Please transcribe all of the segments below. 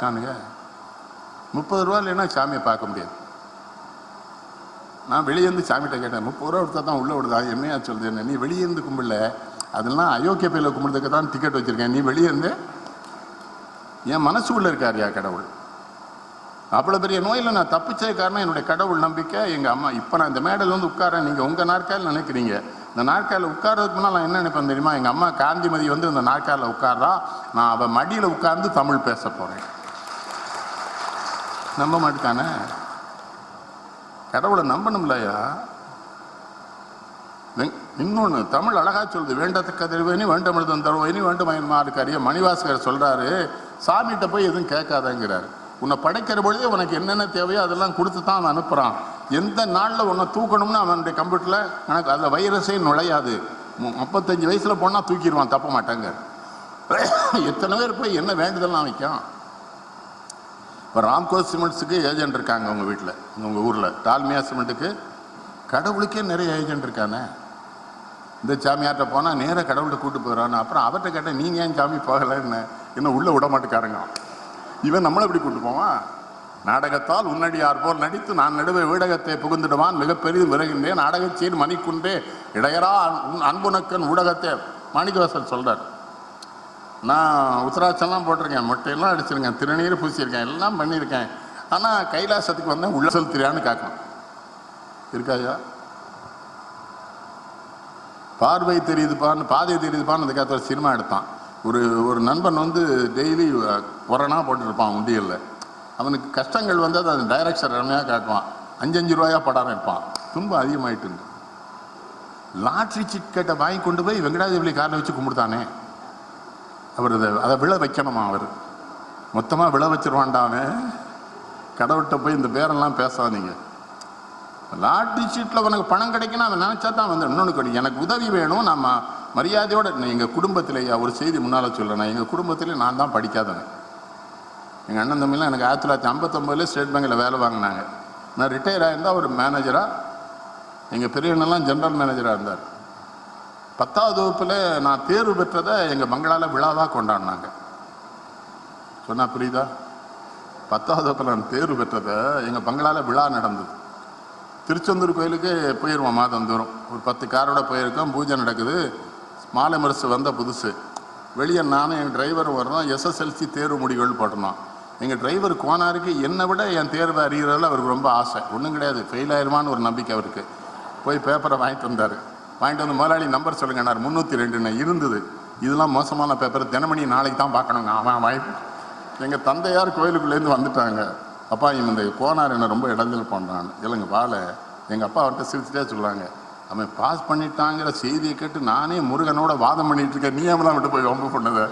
இருக்கானுங்க முப்பது ரூபா இல்லைன்னா சாமியை பார்க்க முடியாது. நான் வெளியேருந்து சாமிகிட்ட கேட்டேன் முப்பது ரூபா கொடுத்தா தான் உள்ளே விடுதா என்னையா சொல்லுது என்ன? நீ வெளியேருந்து கும்பிடல. அதெல்லாம் அயோக்கிய பையில் கும்பிடுறதுக்கு தான் டிக்கெட் வச்சுருக்கேன். நீ வெளியே இருந்து என் மனசுக்குள்ளே இருக்காருயா கடவுள்? அவ்வளோ பெரிய நோயில் நான் தப்பிச்சது காரணம் என்னுடைய கடவுள் நம்பிக்கை. எங்கள் அம்மா இப்போ நான் இந்த மேடையில் வந்து உட்காரேன் நீங்கள் உங்கள் நாற்காலில் நினைக்கிறீங்க. இந்த நாற்காலில் உட்கார்றதுக்கு முன்னால் நான் என்ன நினைப்பேன் தெரியுமா? எங்கள் அம்மா காந்திமதி வந்து இந்த நாற்காலில் உட்கார்றா. நான் அவள் மடியில் உட்கார்ந்து தமிழ் பேச போகிறேன் நம்ப மாட்டானே கடவுளை நம்பணும்லையா இன்னொன்று தமிழ் அழகா சொல்லுது வேண்டத்தக்க திருவேணி வேண்டமிழ்தன் தருவேணி வேண்டுமயன்மாருக்கு அறிய மணிவாசகர் சொல்கிறாரு சாமிகிட்ட போய் எதுவும் கேட்காதங்கிறார். உன்னை படைக்கிற பொழுதே உனக்கு என்னென்ன தேவையோ அதெல்லாம் கொடுத்து தான் அவன் அனுப்புகிறான் எந்த நாளில் உன்னை தூக்கணும்னு அவனுடைய கம்ப்யூட்டரில் எனக்கு அதில் வைரஸே நுழையாது. முப்பத்தஞ்சு வயசில் போனால் தூக்கிடுவான் தப்ப மாட்டாங்க எத்தனை பேர் போய் என்ன வேண்டுதல்லாம் வைக்கான் இப்போ ராம்கோ சிமெண்ட்ஸுக்கு ஏஜென்ட் இருக்காங்க உங்கள் வீட்டில் உங்கள் ஊரில். டால்மியா சிமெண்ட்டுக்கு கடவுளுக்கே நிறைய ஏஜென்ட் இருக்கானே. இந்த சாமியார்கிட்ட போனால் நேராக கடவுள்கிட்ட கூட்டு போயிடறான்னு அப்புறம் அவர்கிட்ட கேட்டேன் நீங்கள் ஏன் சாமி போகலைன்னு என்ன? உள்ளே விட மாட்டேக்காரங்க இவன் நம்மளை எப்படி கூட்டு போவான்? நாடகத்தால் உன்னடியார் போல் நடித்து நான் நடுவே வீடகத்தை புகுந்துடுவான். மிகப்பெரிய விரைகின்றேன். நாடகச்சீர் மணிக்குண்டே இடையரா அன்- அன்புனக்கன் ஊடகத்தை மாணிக்கவாசன் சொல்கிறார் நான் உத்தராட்சம்லாம் போட்டிருக்கேன். மொட்டையெல்லாம் அடிச்சிருக்கேன். திருநீர் பூசியிருக்கேன். எல்லாம் பண்ணியிருக்கேன். ஆனால் கைலாசத்துக்கு வந்தேன். உள்ளசல் திரியான்னு கேட்கணும் இருக்காயா? பார்வை தெரியுதுப்பான்னு பாதை தெரியுதுப்பான்னு அந்த ஒரு சினிமா எடுத்தான். ஒரு ஒரு நண்பன் வந்து டெய்லி கொரோனா போட்டுருப்பான் உண்டியலில். அவனுக்கு கஷ்டங்கள் வந்து அதை டைரக்ஷன் ரம்மையாக காட்டுவான். அஞ்சஞ்சு ரூபாயா படம் இருப்பான் துன்பம் அதிகமாயிட்டு லாட்ரி சிக்கெட்டை வாங்கி கொண்டு போய் வெங்கடாஜபலி காரில் வச்சு கும்பிடுத்தானே? அவர் அதை அதை விழ வைக்கணுமா அவர்? மொத்தமாக விழ வச்சிருவான்டாமே கடவுள்கிட்ட போய் இந்த பேரெல்லாம் பேசாதீங்க. லாட்ரி சீட்டில் உனக்கு பணம் கிடைக்கணும் அவன் நினச்சா தான் வந்து இன்னொன்று எனக்கு உதவி வேணும். நம்ம மரியாதையோடு எங்கள் குடும்பத்திலேயே ஒரு செய்தி முன்னால் சொல்லணும் எங்கள் குடும்பத்திலே நான் தான் படிக்காதவன். எங்கள் அண்ணன் தம்பிலாம் எனக்கு ஆயிரத்தி தொள்ளாயிரத்தி ஐம்பத்தொம்பதுல ஸ்டேட் பேங்கில் வேலை வாங்கினாங்க. நான் ரிட்டையர் ஆயிருந்தா ஒரு மேனேஜராக எங்கள் பெரியவனெல்லாம் ஜென்ரல் மேனேஜராக இருந்தார். பத்தாவது வகுப்பில் நான் தேர்வு பெற்றதை எங்கள் பங்களாவில் விழாவாக கொண்டாடினாங்க. சொன்னால் புரியுதா? பத்தாவது வகுப்பில் நான் தேர்வு பெற்றதை எங்கள் பங்களால் விழா நடந்தது. திருச்செந்தூர் கோயிலுக்கு போயிடுவோம் மாதந்தோறும் ஒரு பத்து காரோட போயிருக்கோம் பூஜை நடக்குது. மாலை முரசு வந்த புதுசு. வெளியே நானும் என் டிரைவர் வரணும் எஸ்எஸ்எல்சி தேர்வு முடிவுகள் போட்டணும் எங்கள் டிரைவர் கோனாருக்கு என்னை விட என் தேர்வை அறிகிறதில் அவருக்கு ரொம்ப ஆசை. ஒன்றும் கிடையாது. ஃபெயில் ஆயிருமான்னு ஒரு நம்பிக்கை அவருக்கு. போய் பேப்பரை வாங்கிட்டு வந்தார். வாங்கிட்டு வந்து முதலாளி நம்பர் சொல்லுங்கன்னார் முந்நூற்றி ரெண்டுன்னு இருந்தது. இதெல்லாம் மோசமான பேப்பர் தினமணி நாளைக்கு தான் பார்க்கணுங்க. அவன் வாய்ப்பு எங்கள் தந்தையார் கோயிலுக்குள்ளேருந்து வந்துட்டாங்க. அப்பா இவன் இந்த கோனார் என்ன ரொம்ப இடைஞ்சல் பண்ணுறான் இல்லைங்க வாழ. எங்கள் அப்பா அவர்கிட்ட சிரிச்சுட்டே சொல்கிறாங்க அவன் பாஸ் பண்ணிட்டாங்கிற செய்தியை கேட்டு நானே முருகனோட வாதம் பண்ணிகிட்ருக்கேன் இருக்கேன். நீ அவன் விட்டு போய் வம்பு பண்ணதை?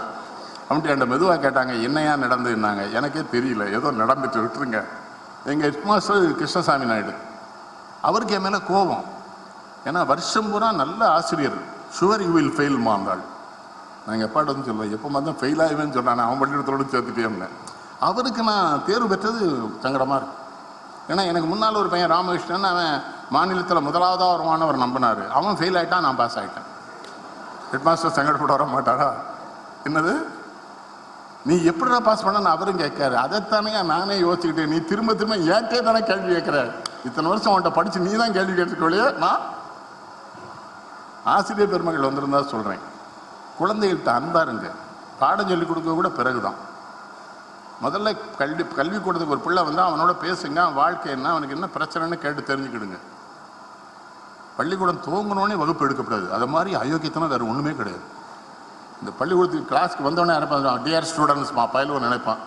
அவன்ட்டு என்கிட்ட மெதுவாக கேட்டாங்க. என்னையா நடந்துன்னாங்க எனக்கே தெரியல. ஏதோ நடந்துட்டு விட்டுருங்க. எங்கள் ஹெட் மாஸ்டர் கிருஷ்ணசாமி நாயுடு. அவருக்கு என் மேலே கோபம். ஏன்னா வருஷம் பூரா நல்ல ஆசிரியர். ஷுவர் யூ வில் ஃபெயில் மாந்தாள் நான் எங்கள் அப்பாட்ட வந்து சொல்லுவேன் எப்போ மாதிரி ஃபெயில் ஆகுவேன்னு சொல்கிறேன் அவன் பள்ளிக்கூடத்தோடு சேர்த்துட்டேன்னு அவருக்கு நான் தேர்வு பெற்றது சங்கடமாக இருக்கு. ஏன்னா எனக்கு முன்னால் ஒரு பையன் ராமகிருஷ்ணன் அவன் மாநிலத்தில் முதலாவதாக வருவானவர் நம்பினார். அவன் ஃபெயில் ஆகிட்டான் நான் பாஸ் ஆகிட்டேன் ஹெட் மாஸ்டர் சங்கடப்பட வர மாட்டாரா? என்னது? நீ எப்படிடா பாஸ் பண்ண அவரும் கேட்காரு அதைத்தானே நானே யோசிச்சுக்கிட்டேன். நீ திரும்ப திரும்ப ஏற்றே தானே கேள்வி கேட்குற? இத்தனை வருஷம் அவன்கிட்ட படித்து நீ தான் கேள்வி கேட்டுக்கொள்ளையே நான் ஆசிரியர் பெருமகள் வந்திருந்தா சொல்கிறேன் குழந்தைகள்கிட்ட அன்பா இருங்க. பாடம் சொல்லிக் கொடுக்க கூட பிறகு தான் முதல்ல கல்வி கல்விக்கூடத்துக்கு ஒரு பிள்ளை வந்து அவனோட பேசுங்க அவன் வாழ்க்கை என்ன அவனுக்கு என்ன பிரச்சனைன்னு கேட்டு தெரிஞ்சுக்கிடுங்க. பள்ளிக்கூடம் துவங்கினோடனே வகுப்பு எடுக்கக்கூடாது அது மாதிரி அயோக்கியத்தனம் வேறு ஒன்றுமே கிடையாது. இந்த பள்ளிக்கூடத்துக்கு கிளாஸ்க்கு வந்தோடனே நினைப்பான் டிஆர் ஸ்டூடெண்ட்ஸ் மா பயிலுவன் நினைப்பான்.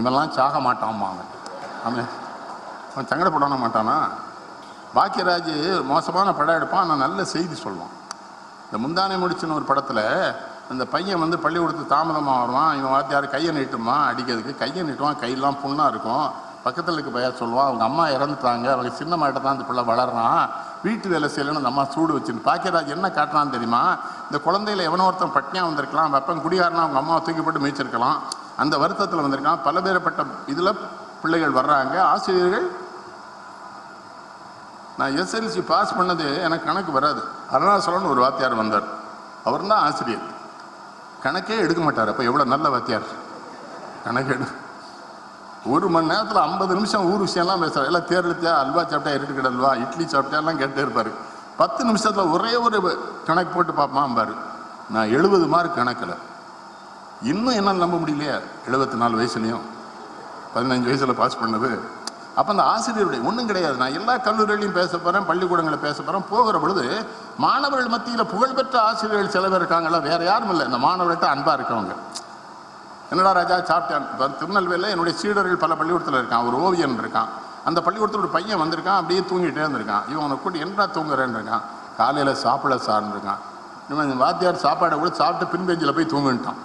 இவெல்லாம் சாக மாட்டான்மா. அவன் அவன் அவன் சங்கடப்பட மாட்டானா? பாக்கியராஜ் மோசமான படம் எடுப்பான். ஆனால் நல்ல செய்தி சொல்லுவான் இந்த முந்தானை முடிச்சுன்னு ஒரு படத்தில் அந்த பையன் வந்து பள்ளிக்கூடத்து தாமதமாக வருவான். இவன் வாத்தியார் கையை நீட்டுமா? அடிக்கிறதுக்கு கையை நீட்டுவான். கையெல்லாம் புண்ணாக இருக்கும். பக்கத்தில் இருக்க பையன் சொல்லுவான் அவங்க அம்மா இறந்துட்டாங்க. அவங்க சின்ன மாட்ட தான் அந்த பிள்ளை வளர்றான். வீட்டு வேலை செய்யலன்னு அந்த அம்மா சூடு வச்சுன்னு பாக்கியராஜ் என்ன காட்டுறான்னு தெரியுமா? இந்த குழந்தையில எவனோ ஒருத்தன் பட்னியாக வந்திருக்கலாம். வெப்பம் குடிகாரனா அவங்க அம்மாவை தூக்கி போட்டு மீச்சிருக்கலாம் அந்த வருத்தத்தில் வந்திருக்கான். பல பேரப்பட்ட இதில் பிள்ளைகள் வர்றாங்க. ஆசிரியர்கள் நான் எஸ்எல்சி பாஸ் பண்ணது எனக்கு கணக்கு வராது. அருணாசலன் ஒரு வாத்தியார் வந்தார். அவர் தான் ஆசிரியர். கணக்கே எடுக்க மாட்டார். அப்போ எவ்வளோ நல்ல வாத்தியார்? கணக்கெடு ஒரு மணி நேரத்தில் ஐம்பது நிமிஷம் ஊர் விஷயம்லாம் பேசுகிறார் எல்லாம் தேர்தலித்தியா அல்வா சாப்பிட்டா இருட்டுக்கிட அல்வா இட்லி சாப்பிட்டா எல்லாம் கேட்டே இருப்பார். பத்து நிமிஷத்தில் ஒரே ஒரு கணக்கு போட்டு பார்ப்பாம்பார் நான் எழுபது மார்க் கணக்கில். இன்னும் என்னால் நம்ப முடியலையா எழுபத்தி நாலு வயசுலையும். பதினஞ்சு வயசில் பாஸ் பண்ணது. அப்போ அந்த ஆசிரியருடைய ஒன்றும் கிடையாது. நான் எல்லா கல்லூரிகளையும் பேச போகிறேன் பள்ளிக்கூடங்களில் பேச போகிறேன் போகிற பொழுது மாணவர்கள் மத்தியில் புகழ்பெற்ற ஆசிரியர்கள் சில பேர் இருக்காங்களா வேறு யாரும் இல்லை. இந்த மாணவர்கள்ட்ட அன்பாக இருக்கவங்க என்னடா ராஜா சாப்பிட்டேன் திருநெல்வேலியில் என்னுடைய சீடர்கள் பல பள்ளிக்கூடத்தில் இருக்கான் ஒரு ஓவியன் இருக்கான். அந்த பள்ளிக்கூடத்தில் ஒரு பையன் வந்திருக்கான் அப்படியே தூங்கிட்டே இருந்திருக்கான். இவன் உனக்கு கூட்டி என்னடா தூங்குறேன்னு இருக்கான். காலையில் சாப்பிட சார்ந்துருக்கான் இவன் இந்த வாத்தியார் சாப்பாடை கூட சாப்பிட்டு பின்பெஞ்சில் போய் தூங்கிட்டான்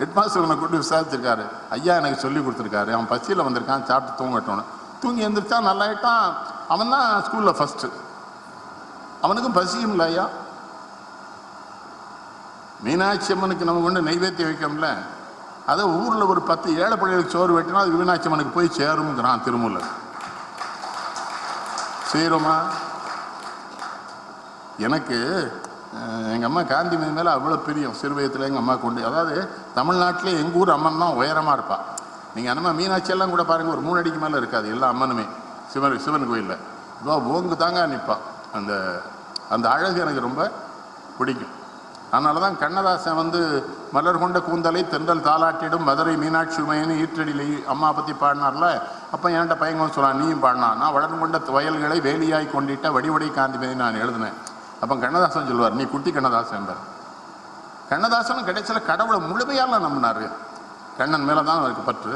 ஹெட் மாஸ்டர் உன்னை கூட்டி விசாரிச்சிருக்காரு. ஐயா எனக்கு சொல்லி கொடுத்துருக்காரு. அவன் பசியில் வந்திருக்கான் சாப்பிட்டு தூங்கட்டோன்னு தூங்கி எந்திரிச்சா நல்லாயிட்டான். அவன் தான் ஸ்கூலில் ஃபஸ்ட்டு அவனுக்கும் பசியும் இல்லை ஐயா மீனாட்சி அம்மனுக்கு நம்ம கொண்டு நைவேத்தியம் வைக்கோம்ல அதை ஊரில் ஒரு பத்து ஏழை பிள்ளைகளுக்கு சோறு வெட்டினா அது மீனாட்சி அம்மனுக்கு போய் சேருங்கிறான் திருமூலர். செய்கிறோமா எனக்கு எங்கள் அம்மா காந்திமதி மேலே அவ்வளோ பிரியம். சிறு வயதில் எங்கள் அம்மா கொண்டு அதாவது தமிழ்நாட்டிலே எங்கள் ஊர் அம்மன் தான் உயரமாக இருப்பாள் நீங்கள் அம்மா மீனாட்சியெல்லாம் கூட பாருங்கள் ஒரு மூணு அடிக்கு மேலே இருக்காது. எல்லா அம்மனுமே. சிவன் சிவன் கோயிலில். இதோ ஓங்கு தாங்க நிற்பான் அந்த அந்த அழகு எனக்கு ரொம்ப பிடிக்கும். அதனால தான் கண்ணதாசன் வந்து மலர் கொண்ட கூந்தலை தென்றல் தாளாட்டிடும் மதுரை மீனாட்சி உமையன்னு ஈற்றடியில் அம்மா பற்றி பாடினார்ல. அப்போ என்கிட்ட பையன் சொன்னான் நீயும் பாடினான் நான் வளர்ந்து கொண்ட வயல்களை வேலியாய் கொண்டிட்ட வடிவடை காந்தி காந்திமதி நான் எழுதினேன். அப்போ கண்ணதாசன் சொல்லுவார் நீ குட்டி கண்ணதாசன் என்பார். கண்ணதாசனும் கிடைச்சல கடவுளை முழுமையால் நம்பினாரு. கண்ணன் மேலே தான் அவருக்கு பற்று.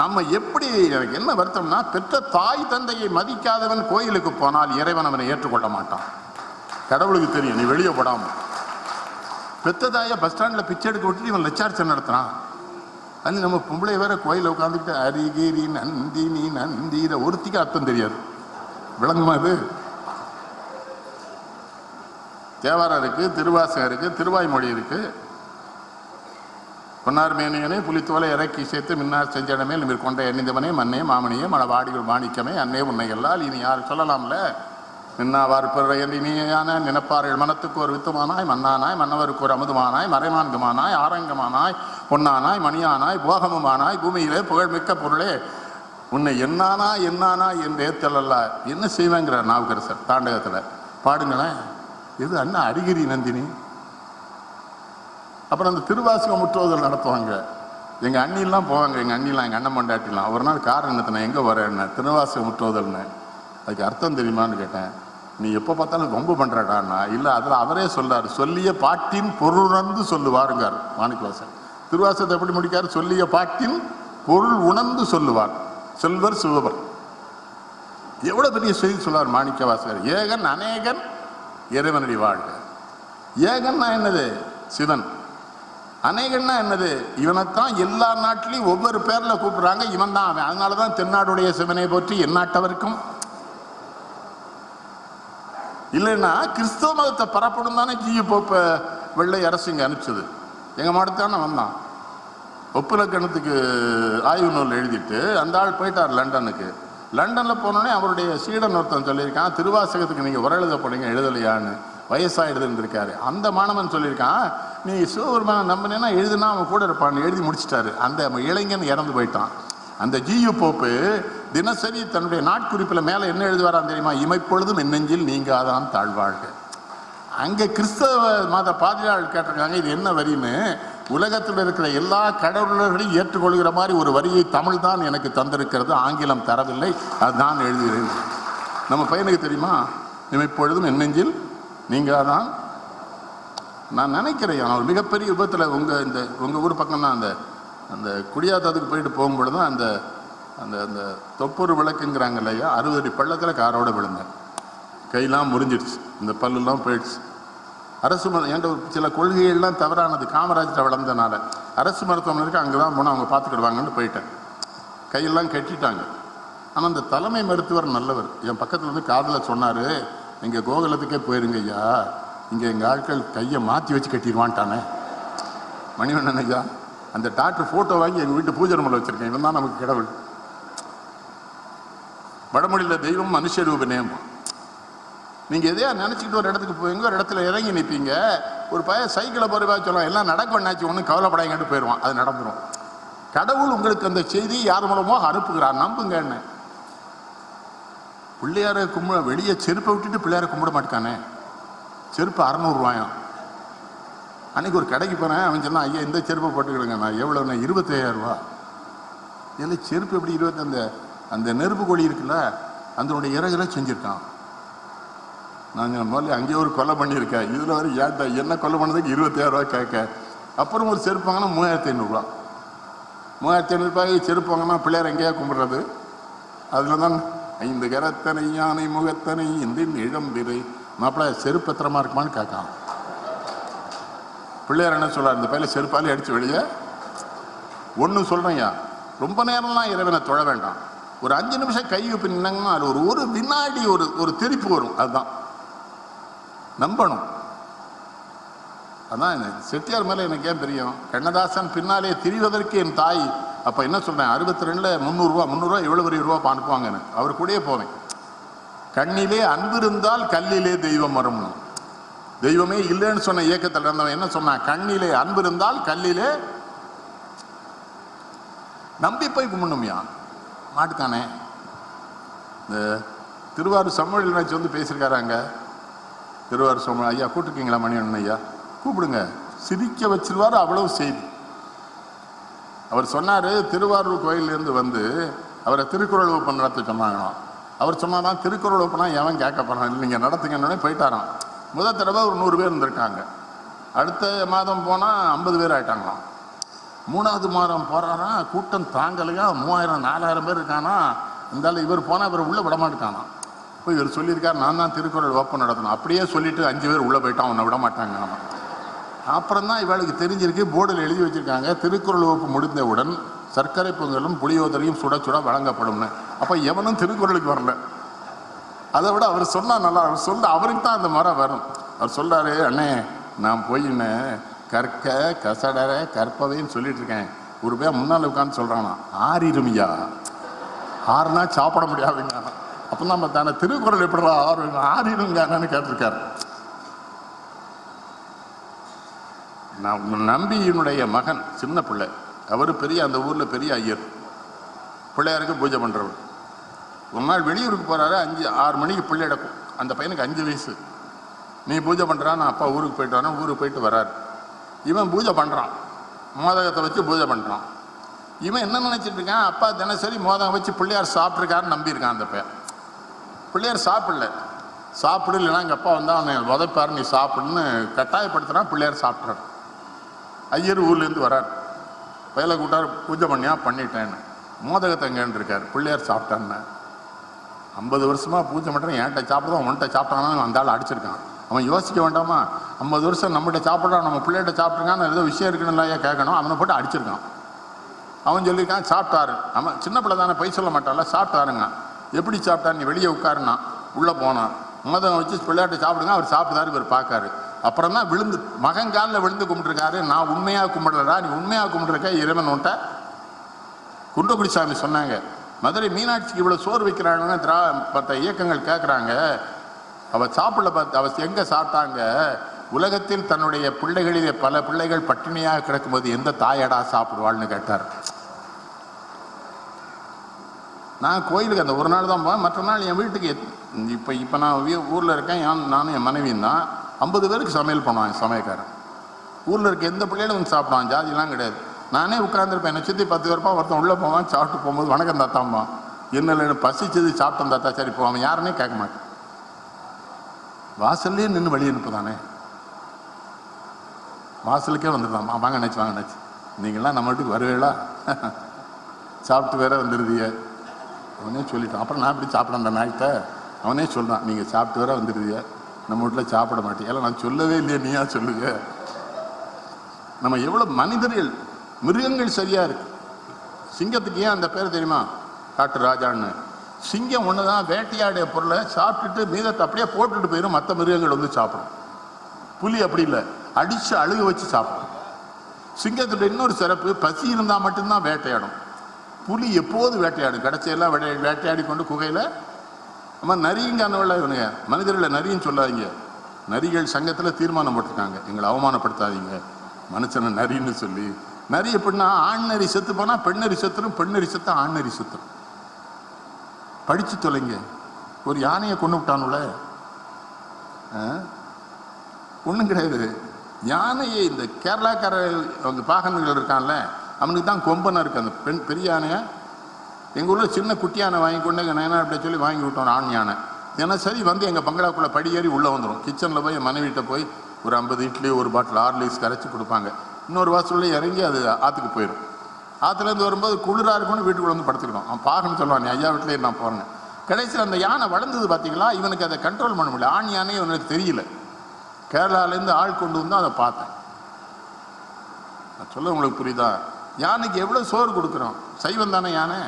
நம்ம எப்படி எனக்கு என்ன வருத்தம்னா பெற்ற தாய் தந்தையை மதிக்காதவன் கோயிலுக்கு போனால் இறைவன் அவனை ஏற்றுக்கொள்ள மாட்டான். கடவுளுக்கு தெரியும் நீ வெளியே போடாமல் பெத்த தாயை பஸ் ஸ்டாண்டில் பிச்சை எடுக்க விட்டுட்டு இவன் லட்சார்ச்சனை நடத்துகிறான் அது நம்ம பொம்பளை வேற கோயிலில் உட்காந்துக்கிட்டு அரிகிரி நந்தினி நந்தி இதை ஒருத்திக்கு அர்த்தம் தெரியாது. விளங்குமா இது? தேவாரம் இருக்குது திருவாசகம் இருக்கு திருவாய்மொழி இருக்குது பொன்னார் மேனியனே புலித்தோலை இறக்கி சேர்த்து மின்னார் செஞ்சடமே நிமிர் கொண்ட எண்ணிந்தவனே மண்ணே மாமணியே மனவாடிகள் மாணிக்கமே அன்னே உன்னை எல்லால் இனி யார் சொல்லலாம்ல? மின்னாவார் பிற என்று இனியான நினைப்பார்கள். மனத்துக்கு ஒரு வித்துமானாய் மன்னானாய் மன்னவருக்கு ஒரு அமுதுமானாய் மறைமான்குமானாய் ஆரங்கமானாய் பொன்னானாய் மணியானாய் போகமுமானாய் பூமியிலே புகழ்மிக்க பொருளே. உன்னை என்னானா என்னானா என்று ஏத்தலல்ல என்ன செய்வேங்கிற நாவுக்கரசர் தாண்டகத்தில். பாடுங்களேன் இது அண்ணா அரிகிரி நந்தினி. அப்புறம் அந்த திருவாசகம் முற்றோதல் நடத்துவாங்க. எங்கள் அண்ணிலாம் போவாங்க எங்கள் அண்ணிலாம் எங்கள் அண்ணன் மண்டாட்டிலாம் ஒரு நாள் கார் என்னத்தின எங்கே வரேன்னு திருவாசகம் முற்றோதல்னு அதுக்கு அர்த்தம் தெரியுமான்னு கேட்டேன். நீ எப்போ பார்த்தாலும் ரொம்ப பண்ணுறடான்னா இல்லை அதில் அவரே சொல்லார் சொல்லிய பாட்டின் பொருளுணர்ந்து சொல்லுவாருங்கார் மாணிக்கவாசன் திருவாசகத்தை எப்படி முடிக்காரு சொல்லிய பாட்டின் பொருள் உணர்ந்து சொல்லுவார். செல்வர் சிவபர். எவ்வளோ பெரிய செய்தி சொல்லார் மாணிக்கவாசகர் ஏகன் அநேகன் இறைவனடி வாழ்க. ஏகன்னா என்னது? சிவன். அநேகன்னா என்னது? இவனைத்தான் எல்லா நாட்டிலையும் ஒவ்வொரு பேரில் கூப்பிடுறாங்க. இவன் தான் அவன். அதனால தான் தென்னாடுடைய சிவனை போற்றி எந்நாட்டவருக்கும் இல்லைன்னா கிறிஸ்தவ மதத்தை பரப்பணும் தானே ஜியு போப்ப வெள்ளை அரசு இங்கே அனுப்பிச்சது. எங்கள் மாடத்தானே வந்தான். ஒப்புலக்கணத்துக்கு ஆய்வு நூல் எழுதிட்டு அந்த ஆள் போயிட்டார் லண்டனுக்கு. லண்டனில் போனோடனே அவருடைய சீடன் ஒருத்தன் சொல்லியிருக்கான் திருவாசகத்துக்கு நீங்கள் உர எழுத போனீங்க எழுதலையான்னு. வயசாயிடுதுன்னு இருந்திருக்காரு. அந்த மாணவன் சொல்லியிருக்கான் நீ சிவபெருமானை நம்பினேன்னா எழுதுனா அவன் கூட இருப்பான் எழுதி முடிச்சிட்டாரு. அந்த இளைஞன் இறந்து போயிட்டான். அந்த ஜியு போப்பு தினசரி தன்னுடைய நாட்குறிப்பில் மேலே என்ன எழுதுவாரான் தெரியுமா? இமைப்பொழுதும் என்னெஞ்சில் நீங்காதான் தாழ்வாழ்க. அங்கே கிறிஸ்தவ மத பாதிரியாளர் கேட்டிருக்காங்க இது என்ன வரின்னு? உலகத்தில் இருக்கிற எல்லா கடவுளர்களையும் ஏற்றுக்கொள்கிற மாதிரி ஒரு வரியை தமிழ் தான் எனக்கு தந்திருக்கிறது. ஆங்கிலம் தரவில்லை. அதுதான் எழுதுகிறேன். நம்ம பையனுக்கு தெரியுமா? இமைப்பொழுதும் என்னெஞ்சில் நீங்கள் தான் நான் நினைக்கிறேன். அவர் மிகப்பெரிய விபத்தில் உங்கள் இந்த உங்கள் ஊர் பக்கம் தான் அந்த அந்த குடியாத்தத்துக்கு போயிட்டு போகும்பொழுது தான் அந்த அந்த அந்த தொப்பூர் விளக்குங்கிறாங்க இல்லையா? அறுபது அடி பள்ளத்தில் காரோடு விழுந்தேன். கையெல்லாம் முறிஞ்சிடுச்சு இந்த பல்லுலாம் போயிடுச்சு. அரசு மரு என்கிட்ட ஒரு சில கொள்கைகள்லாம் தவறானது. காமராஜரை வளர்ந்தனால அரசு மருத்துவமனைக்கு அங்கே தான் போனால் அவங்க பார்த்துக்கிடுவாங்கன்னு போயிட்டேன். கையெல்லாம் கட்டிட்டாங்க. ஆனால் அந்த தலைமை மருத்துவர் நல்லவர். என் பக்கத்தில் வந்து காதில் சொன்னார் நீங்கள் கோகுலத்துக்கே போயிருங்க ஐயா. இங்கே எங்கள் ஆட்கள் கையை மாற்றி வச்சு கட்டிடுவான்ட்டானே. மணிவண்ணன் ஐயா அந்த டாக்டர் ஃபோட்டோ வாங்கி எங்கள் வீட்டு பூஜை ரூமில் வச்சுருக்கேன். இவன் தான் நமக்கு கடவுள். வடமொழியில் தெய்வம் மனுஷ நேமம் நீங்கள் எதையா நினச்சிக்கிட்டு ஒரு இடத்துக்கு போவீங்க? ஒரு இடத்துல இறங்கி நிற்பீங்க ஒரு பையன் சைக்கிளை போகிறவா சொல்லலாம் எல்லாம் நடக்க பண்ணாச்சு ஒன்றும் கவலைப்படாங்கன்ட்டு போயிடுவான். அது நடந்துடும் கடவுள் உங்களுக்கு அந்த செய்தி யார் மூலமோ அனுப்புகிறார். நம்புங்க என்ன பிள்ளையார கும்பிட வெளியே செருப்பை விட்டுட்டு பிள்ளையார கும்பிட மாட்டானே செருப்பு அறநூறுவாயாம் அன்னைக்கு ஒரு கடைக்கு போனேன் அவன் சொன்னான் ஐயா இந்த செருப்பை போட்டுக்கிடுங்க நான் எவ்வளோண்ணா இருபத்தையாயிரம் ரூபா. இல்லை செருப்பு எப்படி இருபத்தி அந்த அந்த நெருப்பு கோழி இருக்குல்ல அதனுடைய இறகுல செஞ்சுருக்கான். நான் முதல்ல அங்கேயே ஒரு கொலை பண்ணியிருக்கேன் இதில் வரை ஏன்டா என்ன கொலை பண்ணதுக்கு இருபத்தாயிரம் ரூபா கேட்க? அப்புறம் ஒரு செருப்பு வாங்கினா மூவாயிரத்தி ஐநூறுரூவா மூவாயிரத்தி ஐநூறுரூபாய்க்கு செருப்பு வாங்கினா பிள்ளையார் எங்கேயா கும்பிட்றது? அதில் தான் ஐந்து கரத்தனை யானை முகத்தனை இந்தின் இழம்பிரை மாப்பிள்ள செருப்பு பத்திரமா இருக்குமான்னு கேட்கான் பிள்ளையார் என்ன சொல்றார்? இந்த பையில செருப்பாலே அடிச்சு வெளியே. ஒன்றும் சொல்றேன்யா ரொம்ப நேரம்லாம் இறைவனை தொழ வேண்டாம். ஒரு அஞ்சு நிமிஷம் கை வைப்பு நின்னாங்கன்னா அது ஒரு ஒரு வினாடி ஒரு ஒரு திருப்பி வரும். அதுதான். நம்பணும். அதான் செட்டியார் மேலே எனக்கு ஏன் தெரியும் கண்ணதாசன் பின்னாலே திரிவதற்கு என் தாய். அப்போ என்ன சொல்கிறேன் அறுபத்தி ரெண்டில் முந்நூறுரூவா முந்நூறுரூவா எவ்வளோ பெரிய ரூபா அனுப்புவாங்க எனக்கு அவர் கூடயே போவேன். கண்ணிலே அன்பு இருந்தால் கல்லிலே தெய்வம் வரும்னு தெய்வமே இல்லைன்னு சொன்ன இயக்கத்தில் இருந்தவன் என்ன சொன்னான்? கண்ணிலே அன்பு இருந்தால் கல்லிலே நம்பி போய் கும்பிடணுமியா. மாட்டுக்கானே. இந்த திருவாரூர் சமூக வச்சு வந்து பேசியிருக்காராங்க திருவாரூர் சமூக ஐயா கூப்பிட்டுருக்கீங்களா மணியண்ணன் ஐயா? கூப்பிடுங்க. சிரிக்க வச்சிருவார் அவ்வளவு செய்தி. அவர் சொன்னார் திருவாரூர் கோயிலேருந்து வந்து அவரை திருக்குறள் வகுப்பு நடத்த சொன்னாங்களாம். அவர் சொன்னாதான் திருக்குறள் வகுப்புனா எவன் கேட்க போறான் இல்லை நீங்கள் நடத்துங்கன்னே போயிட்டாராம். முதல் தடவை ஒரு நூறு பேர் இருந்திருக்காங்க. அடுத்த மாதம் போனால் ஐம்பது பேர் ஆயிட்டாங்களாம். மூணாவது மாதம் போகிறாராம் கூட்டம் தாங்கலையா? மூவாயிரம் நாலாயிரம் பேர் இருக்கானா? இருந்தாலும் இவர் போனால் இவர் உள்ளே விட இப்போ போய் இவர் சொல்லியிருக்கார் நான் தான் திருக்குறள் வகுப்பு நடத்தணும். அப்படியே சொல்லிவிட்டு அஞ்சு பேர் உள்ளே போயிட்டான் உன்னை விட மாட்டாங்க நம்ம. அப்புறம் தான் இவளுக்கு தெரிஞ்சிருக்கு போர்டில் எழுதி வச்சிருக்காங்க. திருக்குறள் வகுப்பு முடிந்தவுடன் சர்க்கரை பொங்கலும் புளியோதரையும் சுட சுட வழங்கப்படும்னு. அப்போ எவனும் திருக்குறளுக்கு வரல. அதை விட அவர் சொன்னால் நல்லா அவர் சொல்ல அவருக்கு தான் அந்த மரம் வரும். அவர் சொல்கிறாரு அண்ணே நான் போயின்னு கற்க கசடர கற்பவைன்னு சொல்லிட்டு இருக்கேன். ஒரு பேர் முன்னால் உட்காந்து சொல்றானா ஆறிருமியா ஆறுனா சாப்பிட முடியாதுங்க. அப்போ நம்ம தானே திருக்குறள் எப்படிடா ஆறு ஆறிருங்க கேட்டிருக்காரு. நான் நம்பியினுடைய மகன் சின்ன பிள்ளை. அவர் பெரிய அந்த ஊரில் பெரிய ஐயர். பிள்ளையாருக்கு பூஜை பண்ணுறவர் ஒரு நாள் வெளியூருக்கு போகிறாரு அஞ்சு ஆறு மணிக்கு பிள்ளையிட அந்த பையனுக்கு அஞ்சு வயசு. நீ பூஜை பண்ணுறான் நான் அப்பா ஊருக்கு போயிட்டு வரேன் ஊருக்கு போயிட்டு வராரு. இவன் பூஜை பண்ணுறான் மோதகத்தை வச்சு பூஜை பண்ணுறான் இவன் என்ன நினச்சிட்டு இருக்கான்? அப்பா தினசரி மோதகம் வச்சு பிள்ளையார் சாப்பிட்ருக்காருன்னு நம்பியிருக்கான் அந்த பையன். பிள்ளையார் சாப்பிடல. சாப்பிடு இல்லைன்னா எங்கள் அப்பா வந்தால் அவனை உதைப்பாரு நீ சாப்பிடுன்னு கட்டாயப்படுத்துகிறான் பிள்ளையார் சாப்பிட்றாரு. ஐயர் ஊர்லேருந்து வரார். வயலை கூட்டார் பூஜை பண்ணியா? பண்ணிட்டேன்னு. மோதகத்தங்கன்னு இருக்கார் பிள்ளையார் சாப்பிட்டான்னு ஐம்பது வருஷமாக பூஜை பண்ணுறேன் என்கிட்ட சாப்பிட்றோம் உன்கிட்ட சாப்பிட்டானான்னு அந்த ஆள் அடிச்சிருக்கான். அவன் யோசிக்க வேண்டாமா? ஐம்பது வருஷம் நம்மகிட்ட சாப்பிட்றான் நம்ம பிள்ளைகிட்ட சாப்பிட்ருக்கான்னு ஏதோ விஷயம் இருக்குன்னு ஐயா கேட்கணும் அவனை போட்டு அடிச்சிருக்கான். அவன் சொல்லியிருக்கான் சாப்பிட்டாரு. அவன் சின்ன பிள்ளை தானே பொய் சொல்ல மாட்டான்ல சாப்பிட்டாருங்க. எப்படி சாப்பிட்டாரு? நீ வெளியே உட்காருனா உள்ளே போனான். மோதகம் வச்சு பிள்ளையாட்ட சாப்பிடுங்க அவர் சாப்பிட்டாரு இவர் பார்க்காரு. அப்புறம் தான் விழுந்து மகன் காலில் விழுந்து கும்பிட்டுருக்காரு. நான் உண்மையாக கும்பிடலடா நீ உண்மையாக கும்பிட்டுருக்க? இறைவன் உன்ட்ட குன்றக்குடி சாமி சொன்னாங்க. மதுரை மீனாட்சிக்கு இவ்வளோ சோறு வைக்கிறாங்கன்னு திரா மற்ற இயக்கங்கள் கேட்குறாங்க அவள் சாப்பிடல பார்த்து அவள் எங்கே சாப்பிட்டாங்க? உலகத்தில் தன்னுடைய பிள்ளைகளிலே பல பிள்ளைகள் பட்டினியாக கிடக்கும்போது எந்த தாயடா சாப்பிடுவாள்னு கேட்டார். நான் கோயிலுக்கு அந்த ஒரு நாள் தான் போவேன். மற்ற நாள் என் வீட்டுக்கு இப்போ இப்போ நான் ஊரில் இருக்கேன். என் நானும் என் மனைவியும் தான். ஐம்பது பேருக்கு சமையல் பண்ணுவான் சமையக்காரன் ஊரில் இருக்க எந்த பிள்ளைகளும் வந்து சாப்பிடுவான் ஜாதிலாம் கிடையாது. நானே உட்காந்துருப்பேன் என்னை சுற்றி பத்து பேருப்பா ஒருத்தன் உள்ளே போவான் சாப்பிட்டு போகும்போது வணக்கம் தாத்தாம்மா என்ன பசிச்சது சாப்பிட்டோம் தாத்தா சரி போவான் யாருன்னே கேட்க மாட்டேன். வாசல்லே நின்று வழி அனுப்புதானே? வாசலுக்கே வந்துருந்தான் வாங்க நினச்சி வாங்க நினச்சி நீங்களாம் நம்ம வீட்டுக்கு வருவேளா சாப்பிட்டு வேற வந்துடுதிய அவனே சொல்லிட்டான். அப்புறம் நான் இப்படி சாப்பிட அந்த நாய்த்த அவனே சொல்கிறான் நீங்கள் சாப்பிட்டு வேற வந்துடுதிய நம்ம வீட்டில் சாப்பிட மாட்டீங்க நான் சொல்லவே இல்லையே நீயா சொல்லுங்க. நம்ம எவ்வளோ மனிதர்கள் மிருகங்கள் சரியா இருக்கு. சிங்கத்துக்கு ஏன் அந்த பேர் தெரியுமா? காட்டு ராஜான்னு. சிங்கம் ஒன்று தான் வேட்டையாடிய பொருளை சாப்பிட்டுட்டு மீதத்தை அப்படியே போட்டுட்டு போயிடும் மற்ற மிருகங்கள் வந்து சாப்பிடும். புலி அப்படி இல்லை. அடித்து அழுக வச்சு சாப்பிடும். சிங்கத்துடைய இன்னொரு சிறப்பு பசி இருந்தால் மட்டும்தான் வேட்டையாடும். புலி எப்போது வேட்டையாடும்? கடைசியெல்லாம் வேட்டை வேட்டையாடி கொண்டு குகையில் அம்மா நரிங்க அந்த இவனுங்க. மனிதர்களை நரின்னு சொல்லாதீங்க. நரிகள் சங்கத்தில் தீர்மானம் போட்டிருக்காங்க. எங்களை அவமானப்படுத்தாதீங்க. மனுஷனை நரின்னு சொல்லி. நரி எப்படின்னா ஆண் நரி செத்து போனால் பெண் நரி செத்துரும் பெண் நரி செத்து ஆண் நரி செத்துரும். படித்து தொலைங்க. ஒரு யானையை கொண்டு விட்டானுல? ஒன்றும் கிடையாது. யானையை இந்த கேரளாக்கார அவங்க பாகன்கள் இருக்கான்ல அவனுக்கு தான் கொம்பனாக இருக்குது அந்த பெண் பெரிய யானையை? எங்கள் ஊரில் சின்ன குட்டி யானை வாங்கி கொண்டு எங்கள் நயனா அப்படி சொல்லி வாங்கி விட்டோம் ஆண் யானை தினசரி வந்து எங்கள் பங்களாக்குள்ளே படியேறி உள்ளே வந்துடும் கிச்சனில் போய் என் மனைவிட்ட போய் ஒரு ஐம்பது இட்லி ஒரு பாட்டில் ஆர்லிஸ் கரைச்சி கொடுப்பாங்க. இன்னொரு வாசலில் இறங்கி அது ஆற்றுக்கு போயிடும் ஆற்றுலேருந்து வரும்போது குளிராக இருக்கும்னு வீட்டுக்குள்ள வந்து படுத்துக்கணும் அவன் பாகன்னு சொல்லுவான் நீ ஐயா வீட்டிலே நான் போகிறேன் கடைசியில் அந்த யானை வளர்ந்தது பார்த்தீங்களா இவனுக்கு அதை கண்ட்ரோல் பண்ண முடியல. ஆண் யானை இவனுக்கு தெரியல. கேரளாலேருந்து ஆள் கொண்டு வந்து அதை பார்த்தேன். நான் சொல்ல உங்களுக்கு புரியுதா? யானைக்கு எவ்வளோ சோறு கொடுக்குறோம்? சைவம் தானே யானை?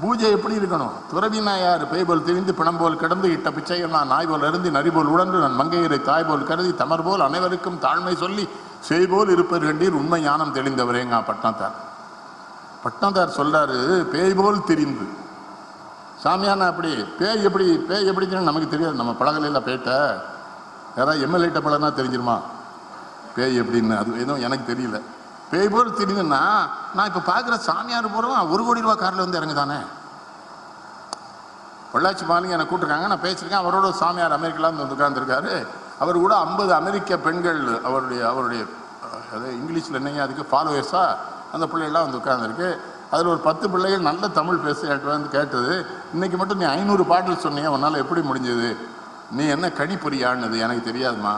பூஜை எப்படி இருக்கணும்? துறவினா யார் பேய் போல் திரிந்து பிணம் போல் கிடந்து இட்ட பிச்சையில் நான் நாய் போல் அருந்தி நரி போல் உடன்று நான் மங்கையரை தாய் போல் கருதி தமர் போல் அனைவருக்கும் தாழ்மை சொல்லி செய் போல் இருப்பர் கண்டீர் உண்மை ஞானம் தெளிந்தவரேங்க பட்னத்தார். பட்டாந்தார் சொல்றாரு பேய் போல் திரிந்து. சாமியான அப்படி பேய் எப்படி பேய் எப்படின்னு நமக்கு தெரியாது. நம்ம பழகலையில் பேட்ட யாராவது எம்எல்ஏட்ட பழனா தெரிஞ்சிருமா? பேய் எப்படின்னு? அது எதுவும் எனக்கு தெரியல. பேய் போல் தெரியுதுன்னா நான் இப்போ பார்க்குற சாமியார் போகிறவன் ஒரு கோடி ரூபா காரில் வந்து இறங்குதானே? பொள்ளாச்சி மாலிங்க என்னை கூப்பிட்டுருக்காங்க. நான் பேசியிருக்கேன். அவரோட சாமியார் அமெரிக்காவில் வந்து உட்காந்துருக்காரு அவர் கூட ஐம்பது அமெரிக்க பெண்கள் அவருடைய அவருடைய அதாவது அது இங்கிலீஷில் என்னங்க அதுக்கு ஃபாலோவர்ஸாக அந்த பிள்ளைகள்லாம் வந்து உட்காந்துருக்கு அதில் ஒரு பத்து பிள்ளைகள் நல்ல தமிழ் பேச வந்து கேட்டது. இன்றைக்கி மட்டும் நீ ஐநூறு பாட்டில் சொன்னீங்க உன்னால் எப்படி முடிஞ்சது? நீ என்ன கணிப்பொறியானது எனக்கு தெரியாதுமா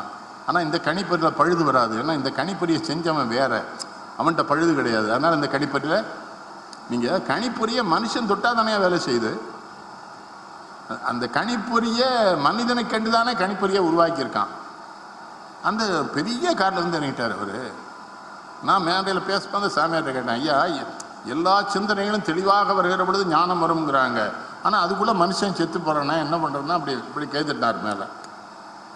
ஆனால் இந்த கணிப்பொறியில் பழுது வராது. ஏன்னா இந்த கணிப்பொறியை செஞ்சவன் வேற. அவன்கிட்ட பழுது கிடையாது. அதனால் இந்த கணிப்பொறியில் நீங்கள் கணிப்பொறியை மனுஷன் தொட்டால் தானே வேலை செய்யுது? அந்த கணிப்பொறிய மனிதனை கண்டு தானே கணிப்பொறியை உருவாக்கியிருக்கான். அந்த பெரிய காரில் வந்து இறங்கிட்டார் அவர். நான் மேடையில் பேசும்போது சாமியார்ட்ட கேட்டேன் ஐயா எல்லா சிந்தனைகளும் தெளிவாக வருகிற பொழுது ஞானம் வருங்கிறாங்க ஆனால் அதுக்குள்ளே மனுஷன் செத்து போகிறானா என்ன பண்ணுறதுன்னா அப்படி இப்படி கேட்டுட்டார் மேலே.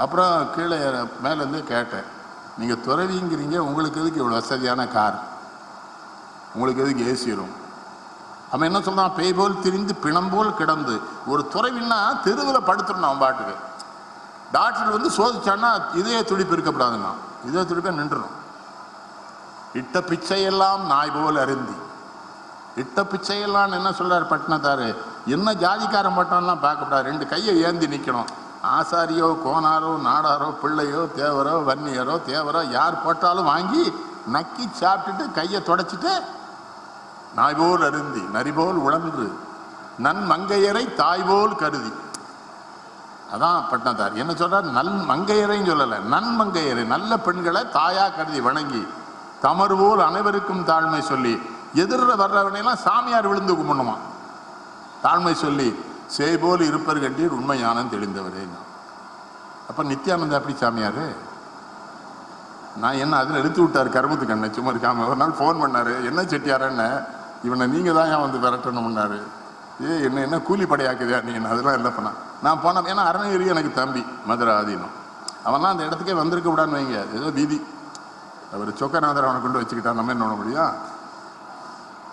அப்புறம் கீழே மேலேருந்து கேட்டேன் நீங்கள் துறவிங்கிறீங்க உங்களுக்கு எதுக்கு இவ்வளோ வசதியான கார்? உங்களுக்கு எதுக்கு ஏசி ரூம் அவன் என்ன சொல்கிறான் பேய் போல் திரிந்து பிணம் போல் கிடந்து. ஒரு துறவின்னா தெருவில் படுத்துடணும் அவன் பாட்டுக்கு. டாக்டர் வந்து சோதிச்சான்னா இதே துடிப்பு இருக்கக்கூடாதுண்ணா இதே துடிப்பே நின்றுடும் இட்ட பிச்சையெல்லாம் நாய் போல் அருந்தி. இட்ட பிச்சையெல்லாம் என்ன சொல்கிறார் பட்டினத்தார்? என்ன ஜாதிக்காரன் பட்டம்லாம் பார்க்கக்கூடாது ரெண்டு கையை ஏந்தி நிற்கணும் ஆசாரியோ கோனாரோ நாடாரோ பிள்ளையோ தேவரோ வன்னியரோ தேவரோ யார் போட்டாலும் வாங்கி நக்கி சாப்பிட்டுட்டு கையை தொடச்சிட்டு நாய்போல் அருந்தி நரிபோல் உழன்று நன் மங்கையரை தாய்போல் கருதி. அதான் பட்டினத்தார் என்ன சொல்கிறார் நல் மங்கையரையும் சொல்லலை. நன் மங்கையரை நல்ல பெண்களை தாயாக கருதி வணங்கி தமறு போல் அனைவருக்கும் தாழ்மை சொல்லி எதிரில் வர்றவனையெல்லாம் சாமியார் விழுந்து கும்பிடணுமா? தாழ்மை சொல்லி செய்போல் இருப்பர் கண்டீர் உண்மையானம் தெளிந்தவரே. அப்போ நித்யானந்தா அப்படி சாமியார்? நான் என்ன அதில் எடுத்து விட்டார் கருமத்துக்கு கண்ணை சும்மா இருக்காம. ஒரு நாள் ஃபோன் பண்ணார் என்ன செட்டியாரன்னு? இவனை நீங்கள் தான் ஏன் வந்து விரட்டணும்னாரு ஏ என்ன என்ன கூலி படையாக்குதியா நீ? என்ன அதெல்லாம் இல்லை பண்ணா நான் போனேன் ஏன்னா அருணகிரி எனக்கு தம்பி மதுரை ஆதீனம் அவன்லாம் அந்த இடத்துக்கே வந்திருக்க விடான்னு வைங்க. ஏதோ தீதி. அவர் சொக்கநாதர் அவனை கொண்டு வச்சுக்கிட்டா நம்ம என்ன பண்ண முடியும்?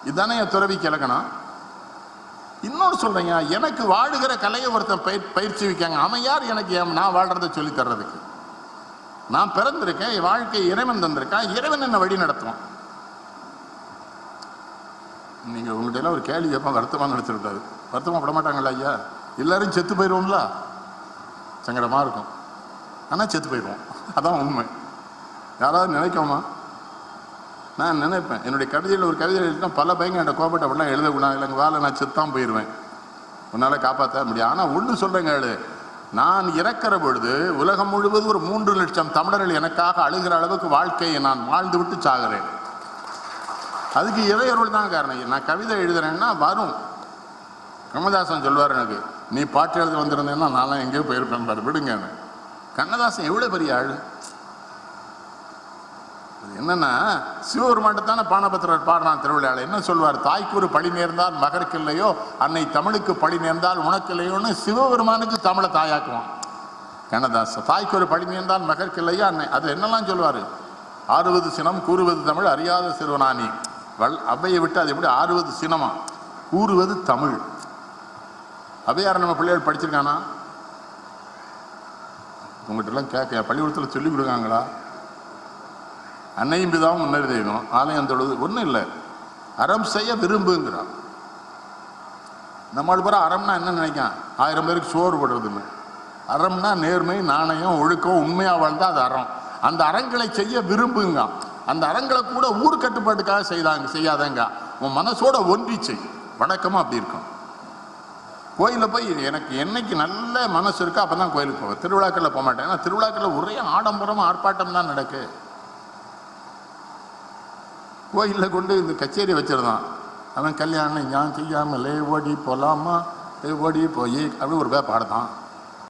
இதுதானே என் துறவி கிழக்கணும் இன்னொரு சொல்றேங்க எனக்கு வாழுகிற கலையை ஒருத்தன் பயிர் பயிற்சி வைக்காங்க அவன் யார் எனக்கு நான் வாழ்கிறத சொல்லி தர்றதுக்கு? நான் பிறந்திருக்கேன் என் வாழ்க்கை இறைவன் தந்திருக்கான் இறைவன் என்ன வழி நடத்துவான். நீங்க உங்கள்கிட்ட எல்லாம் ஒரு கேள்வி கேட்பான் வருத்தமாக நினைச்சிருக்காரு வருத்தமாக பட மாட்டாங்களா ஐயா? எல்லாரும் செத்து போயிடுவோம்ல சங்கடமா இருக்கும். ஆனால் செத்து போயிடுவோம் அதான் உண்மை. யாராவது நினைக்கோமா? நான் நினைப்பேன். என்னுடைய கவிதையில் ஒரு கவிதை எழுதினா பல பையங்க என்கிட்ட கோபப்பட்ட அப்படிலாம் எழுதக்கூடாது இல்லைங்க வாழை நான் செத்தான் போயிடுவேன். உன்னால் காப்பாற்ற முடியும் ஆனால் ஒன்று சொல்கிறேங்க ஆளு நான் இறக்கிற பொழுது உலகம் முழுவதும் ஒரு மூன்று லட்சம் தமிழர்கள் எனக்காக அழுகிற அளவுக்கு வாழ்க்கையை நான் வாழ்ந்து விட்டு சாகிறேன். அதுக்கு இறையருள் தான் காரணம். நான் கவிதை எழுதுறேன்னா வரும். கண்ணதாசன் சொல்வார் எனக்கு நீ பாட்டு எழுத வந்திருந்தேன்னா நான்லாம் எங்கேயோ போயிருப்பேன் பாரு விடுங்க. கண்ணதாசன் எவ்வளோ பெரிய ஆள்? என்னன்னா சிவபெருமான்ட்டு தானே பானபத்திரர் பாடுறான் திருவிழாவில். என்ன சொல்வார்? தாய்க்கு ஒரு பழி நேர்ந்தால் மகருக்கு இல்லையோ அன்னை தமிழுக்கு பழி நேர்ந்தால் உனக்கு இல்லையோன்னு சிவபெருமானுக்கு தமிழை தாயாக்குவான். கண்ணதாச தாய்க்கு ஒரு பழி நேர்ந்தால் மகருக்கு இல்லையோ அன்னை அது என்னெல்லாம் சொல்வார்? ஆறுவது சினம் கூறுவது தமிழ் அறியாத சிறுவனானி. வல் அவையை விட்டு அது எப்படி? ஆறுவது சினமா? கூறுவது தமிழ். அவையார் நம்ம பிள்ளைகள் படிச்சிருக்கானா? உங்கள்கிட்ட எல்லாம் கேட்க பள்ளிக்கூடத்தில் சொல்லி கொடுக்காங்களா? அன்னையும் பிதாவும் முன்னறி தெய்வம். ஆலயம் தொழுது. ஒன்றும் இல்லை. அறம் செய்ய விரும்புங்கிறான். நம்மளுக்கு பிறகு அறம்னா என்ன நினைக்கான் ஆயிரம் பேருக்கு சோறு போடுறதுன்னு. அறம்னா நேர்மை நாணயம் ஒழுக்கம் உண்மையாக வாழ்ந்தால் அது அறம். அந்த அறங்களை செய்ய விரும்புங்க அந்த அறங்களை கூட ஊர் கட்டுப்பாட்டுக்காக செய்தாங்க செய்யாதங்க. உன் மனசோட ஒன்றி செய். வழக்கமாக அப்படி இருக்கும். கோயிலில் போய் எனக்கு என்னைக்கு நல்ல மனசு இருக்கோ அப்போ தான் கோயிலுக்கு போவேன். திருவிழாக்களில் போக மாட்டேன். ஏன்னா திருவிழாக்களில் ஒரே ஆடம்பரம் ஆர்ப்பாட்டம் தான் நடக்கு. கோயிலில் கொண்டு இந்த கச்சேரி வச்சிருந்தான். அவன் கல்யாணம் ஞான் லே ஓடி போலாமா? லே ஓடி போய் அப்படி ஒரு பே பாடுதான்.